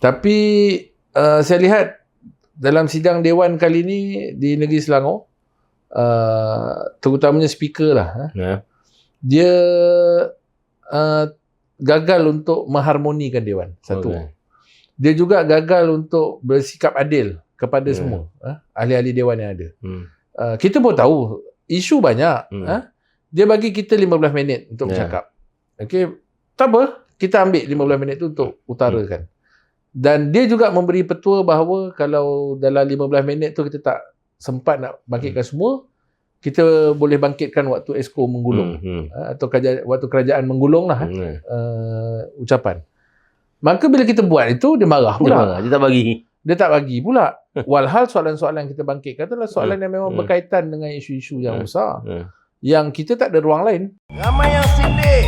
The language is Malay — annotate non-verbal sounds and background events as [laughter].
Tapi uh, saya lihat dalam sidang Dewan kali ini di Negeri Selangor, uh, terutamanya speaker lah, eh, Ya. dia uh, gagal untuk mengharmonikan Dewan. Satu. Okey. Dia juga gagal untuk bersikap adil kepada Ya. semua eh, ahli-ahli Dewan yang ada. Hmm. Uh, kita pun tahu isu banyak. Hmm. Ha? Dia bagi kita 15 minit untuk Ya. bercakap. Okey, tak apa, kita ambil 15 minit tu untuk utarakan. Dan dia juga memberi petua bahawa kalau dalam 15 minit tu kita tak sempat nak bangkitkan semua, kita boleh bangkitkan waktu Esko menggulung Hmm. Hmm. ha, atau kerajaan, waktu kerajaan menggulung lah Hmm. Uh, ucapan. Maka bila kita buat itu dia marah Dia pula. marah, Dia tak bagi. Dia tak bagi pula. [laughs] Walhal soalan-soalan yang kita bangkitkan adalah soalan yang memang Hmm. berkaitan dengan isu-isu yang Hmm. besar. Hmm. Yang kita tak ada ruang lain. Ramai yang Ramai sindir